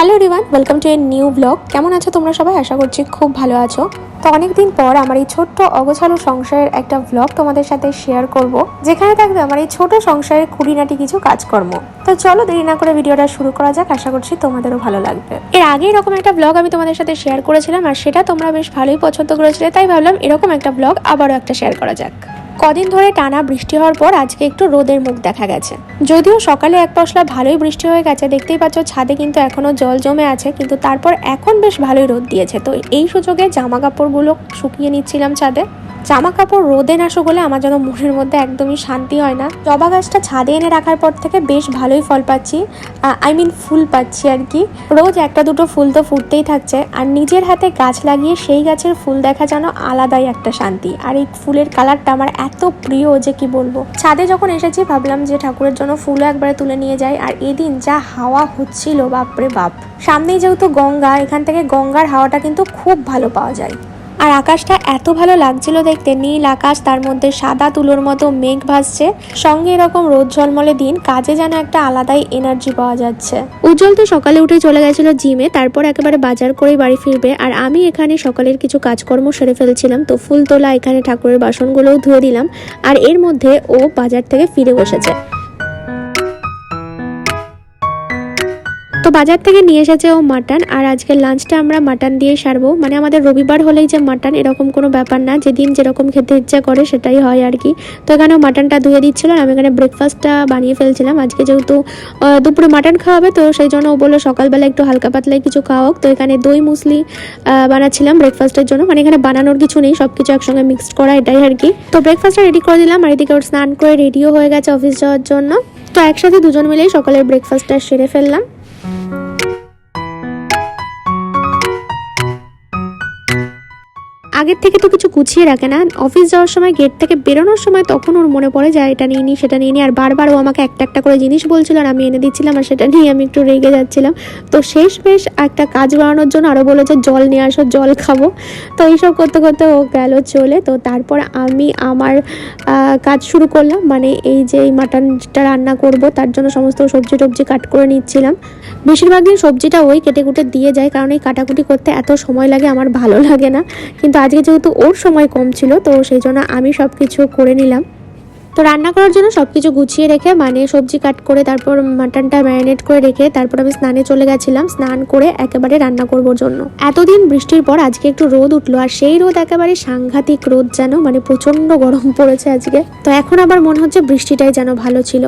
Hello Riwan welcome to a new blog কেমন আছো তোমরা সবাই? আশা করছি খুব ভালো আছো। তো অনেকদিন পর আমার এই ছোট্ট অগোছালো সংসারের একটা ব্লগ তোমাদের সাথে শেয়ার করব, যেখানে থাকবে আমার এই ছোট সংসারের খুঁটিনাটি কিছু কাজকর্ম। তো চলো দেরি না করে ভিডিওটা শুরু করা যাক, আশা করছি তোমাদেরও ভালো লাগবে। এর আগে এরকম একটা ব্লগ আমি তোমাদের সাথে শেয়ার করেছিলাম, আর সেটা তোমরা বেশ ভালোই পছন্দ করেছিলে, তাই ভাবলাম এরকম একটা ব্লগ আবারও একটা শেয়ার করা যাক। কদিন ধরে টানা বৃষ্টি হওয়ার পর আজকে একটু রোদের মুখ দেখা গেছে। যদিও সকালে এক পশলা ভালোই বৃষ্টি হয়ে গেছে, দেখতেই পাচ্ছ ছাদে কিন্তু এখনও জল জমে আছে, কিন্তু তারপর এখন বেশ ভালোই রোদ দিয়েছে। তো এই সুযোগে জামা কাপড়গুলো শুকিয়ে নিচ্ছিলাম ছাদে। জামা কাপড় রোদে না শুকলে আমার যেন মনের মধ্যে একদমই শান্তি হয় না। জবা গাছটা ছাদে এনে রাখার পর থেকে বেশ ভালোই ফল পাচ্ছি। আই মিন ফুল পাচ্ছি আর কি। রোজ একটা দুটো ফুল তো ফুটতেই থাকছে। আর নিজের হাতে গাছ লাগিয়ে সেই গাছের ফুল দেখা যেন আলাদাই একটা শান্তি। আর এই ফুলের কালারটা আমার এত প্রিয় যে কি বলব। ছাদে যখন এসেছি ভাবলাম যে ঠাকুরের জন্য ফুলও একবারে তুলে নিয়ে যাই। আর এদিন যা হাওয়া হচ্ছিল, বাপরে বাপ। সামনেই যেহেতু গঙ্গা, এখান থেকে গঙ্গার হাওয়াটা কিন্তু খুব ভালো পাওয়া যায়। আর আকাশটা এত ভালো লাগছিল দেখতে, নীল আকাশ, তার মধ্যে সাদা তুলোর মতো মেঘ ভাসছে। সঙ্গে এরকম রোদ ঝলমলে দিন, কাজে যেন একটা আলাদাই এনার্জি পাওয়া যাচ্ছে। উজ্জ্বল তো সকালে উঠে চলে গেছিল জিমে তারপর একেবারে বাজার করেই বাড়ি ফিরবে। আর আমি এখানে সকালের কিছু কাজকর্ম সেরে ফেলছিলাম, তো ফুল তোলা এখানে ঠাকুরের বাসনগুলোও ধুয়ে দিলাম। আর এর মধ্যে ও বাজার থেকে ফিরে বসেছে। তো বাজার থেকে নিয়ে এসেছে ও মাটন, আর আজকে লাঞ্চটা আমরা মাটন দিয়ে সারবো। মানে আমাদের রবিবার হলেই যে মাটন, এরকম কোনো ব্যাপার না। যেদিন যেরকম খেতে ইচ্ছা করে সেটাই হয় আর কি। তো এখানে মাটনটা ধুয়ে দিচ্ছিল, আর আমি এখানে ব্রেকফাস্টটা বানিয়ে ফেলছিলাম। আজকে যেহেতু দুপুরে মাটন খাওয়াবে, তো সেই জন্য ও বলল সকালবেলা একটু হালকা পাতলায় কিছু খাওয়াক। তো এখানে দই মুসলি বানাচ্ছিলাম ব্রেকফাস্টের জন্য। মানে এখানে বানানোর কিছু নেই সব কিছু একসঙ্গে মিক্সড করা এটাই আর কি। তো ব্রেকফাস্টটা রেডি করে দিলাম, আর এদিকে ওর স্নান করে রেডিও হয়ে গেছে অফিস যাওয়ার জন্য। তো একসাথে দুজন মিলেই সকালের ব্রেকফাস্টটা সেরে ফেললাম। আগের থেকে তো কিছু গুছিয়ে রাখে না। অফিস যাওয়ার সময় গেট থেকে বেরোনোর সময় তখন ওর মনে পড়ে যে এটা নিয়ে নি, সেটা নিয়ে নি। আর বারবার ও আমাকে একটা একটা করে জিনিস বলছিল আর আমি এনে দিচ্ছিলাম আর সেটা নিয়ে আমি একটু রেগে যাচ্ছিলাম। তো শেষ বেশ একটা কাজ বাড়ানোর জন্য আরও বলেছে, জল নিয়ে আসো, জল খাব। তো এইসব করতে করতে ও গেল চলে। তো তারপর আমি আমার কাজ শুরু করলাম। মানে এই যে এই মাটনটা রান্না করব, তার জন্য সমস্ত সবজি টবজি কাট করে নিচ্ছিলাম। বেশিরভাগ দিন সবজিটা ওই কেটে কুটে দিয়ে যায়, কারণ এই কাটাকুটি করতে এত সময় লাগে, আমার ভালো লাগে না। কিন্তু আজকে যেহেতু ওর সময় কম ছিল তো সেই জন্য আমি সব কিছু করে নিলাম। তো রান্না করার জন্য সব কিছু গুছিয়ে রেখে মানে সবজি কাট করে, তারপর মাটনটা ম্যারিনেট করে রেখে, তারপর আমি স্নানে চলে গেছিলাম, স্নান করে একেবারে রান্না করবার জন্য। এতদিন বৃষ্টির পর আজকে একটু রোদ উঠল, আর সেই রোদ একেবারে সাংঘাতিক রোদ যেন মানে প্রচণ্ড গরম পড়েছে আজকে। তো এখন আবার মনে হচ্ছে বৃষ্টিটাই যেন ভালো ছিল।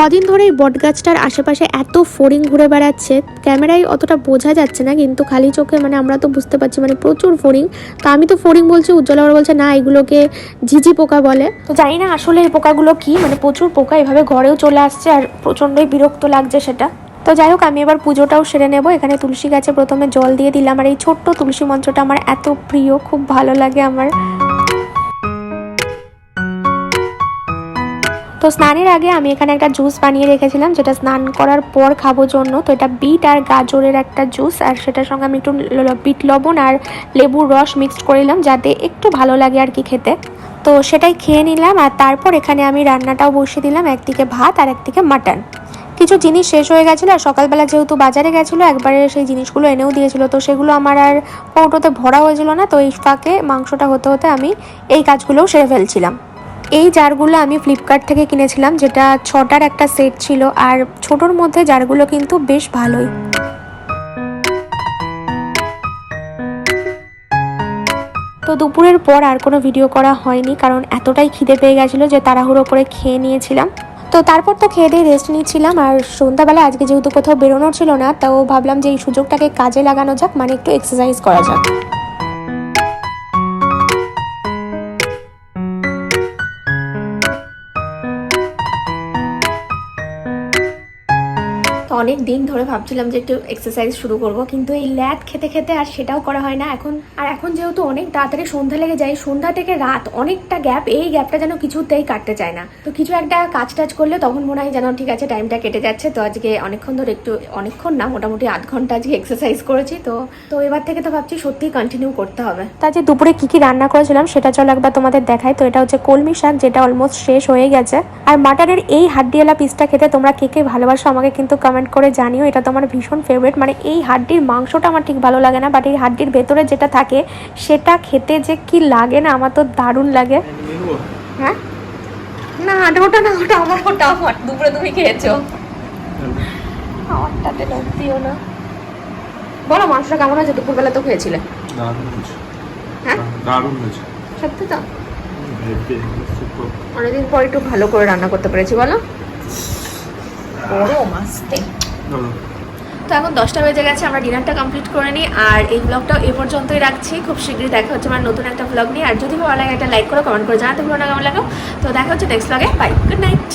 কদিন ধরে এই বটগাছটার আশেপাশে এত ফড়িং ঘুরে বেড়াচ্ছে, ক্যামেরায় অতটা বোঝা যাচ্ছে না, কিন্তু খালি চোখে মানে আমরা তো বুঝতে পারছি মানে প্রচুর ফড়িং তো আমি তো ফড়িং বলছি, উজ্জ্বল বলছে, না, এগুলোকে ঝিঝি পোকা বলে। তো জানি না আসলে এই পোকাগুলো কি? মানে প্রচুর পোকা এভাবে ঘরেও চলে আসছে আর প্রচণ্ডই বিরক্ত লাগছে সেটা। তো যাই হোক, আমি এবার পুজোটাও সেরে নেব। এখানে তুলসী গাছে প্রথমে জল দিয়ে দিলাম। আর এই ছোট্ট তুলসী মঞ্চটা আমার এত প্রিয়, খুব ভালো লাগে আমার। তো স্নানের আগে আমি এখানে একটা জুস বানিয়ে রেখেছিলাম, যেটা স্নান করার পর খাব জন্য। তো এটা বিট আর গাজরের একটা জুস আর সেটার সঙ্গে আমি একটু বিট লবণ আর লেবুর রস মিক্সড করিলাম, যাতে একটু ভালো লাগে আর কি খেতে। তো সেটাই খেয়ে নিলাম, আর তারপর এখানে আমি রান্নাটাও বসিয়ে দিলাম, একদিকে ভাত আর একদিকে মাটন। কিছু জিনিস শেষ হয়ে গেছিল, আর সকালবেলা যেহেতু বাজারে গেছিল, একবারে সেই জিনিসগুলো এনেও দিয়েছিল। তো সেগুলো আমার আর কৌটোতে ভরা হয়েছিল না, তো এই ফাঁকে মাংসটা হতে হতে আমি এই কাজগুলোও সেরে ফেলছিলাম। এই জারগুলো আমি ফ্লিপকার্ট থেকে কিনেছিলাম, যেটা ছটার একটা সেট ছিল, আর ছোটোর মধ্যে জারগুলো কিন্তু বেশ ভালোই। তো দুপুরের পর আর কোনো ভিডিও করা হয়নি, কারণ এতটাই খিদে পেয়ে গেছিল যে তাড়াহুড়ো করে খেয়ে নিয়েছিলাম। তো তারপর তো খেয়ে দিয়ে রেস্ট নিচ্ছিলাম, আর সন্ধ্যাবেলা আজকে যেহেতু কোথাও বেরোনোর ছিল না তাও ভাবলাম যে এই সুযোগটাকে কাজে লাগানো যাক মানে একটু এক্সারসাইজ করা যাক। অনেক দিন ধরে ভাবছিলাম যে একটু এক্সারসাইজ শুরু করব, কিন্তু এই ল্যাদ খেতে খেতে আর সেটাও করা হয় না। এখন, আর এখন যেহেতু অনেক তাড়াতাড়ি সন্ধ্যা লেগে যায়, সন্ধ্যা থেকে রাত অনেকটা গ্যাপ এই গ্যাপটা যেন কিছুতেই কাটতে চায় না। তো কিছু একটা কাজ টাজ করলে তখন মনে হয় যেন ঠিক আছে টাইমটা কেটে যাচ্ছে। তো আজকে অনেকক্ষণ ধরে একটু, অনেকক্ষণ না, মোটামুটি আধ ঘণ্টা আজকে এক্সারসাইজ করেছি। তো তো এবার থেকে তো ভাবছি সত্যি কন্টিনিউ করতে হবে। তা যে দুপুরে কি কি রান্না করেছিলাম সেটা চলো একবার তোমাদের দেখাই। তো এটা হচ্ছে কলমি শাক, যেটা অলমোস্ট শেষ হয়ে গেছে। আর মাটারের এই হাড্ডিওয়ালা পিসটা খেতে তোমরা কে কে ভালোবাসো আমাকে কিন্তু কমেন্ট করে জানিও এটা তো আমার ভীষণ ফেভারিট মানে এই হাড্ডির মাংসটা আমার ঠিক ভালো লাগে না বাট এই হাড্ডির ভেতরে যেটা থাকে সেটা খেতে যে কি লাগে না আমার তো দারুণ লাগে। হ্যাঁ? না ওটা ওটা না ওটা আমার ওটা আমার। দুপুরে তুমি খেয়েছো। আমারটাতে লোক দিও না। বলো মাংসটা কেমন আছে দুপুরবেলা তো খেয়েছিলে। হ্যাঁ? দারুণ হয়েছে। সত্যি তো। অনেকদিন পর একটু ভালো করে রান্না করতে পেরেছি বলো। বড় তো এখন দশটা বেজে গেছে আমরা ডিনারটা কমপ্লিট করে নিই আর এই ব্লগটাও এ পর্যন্তই রাখছি। খুব শীঘ্রই দেখা হচ্ছে আমার নতুন একটা ব্লগ নিয়ে আর যদি ভালো লাগে একটা লাইক করো কমেন্ট করে জানাতে ভালো না কেমন লাগো তো দেখা হচ্ছে নেক্সট ব্লগে বাই গুড নাইট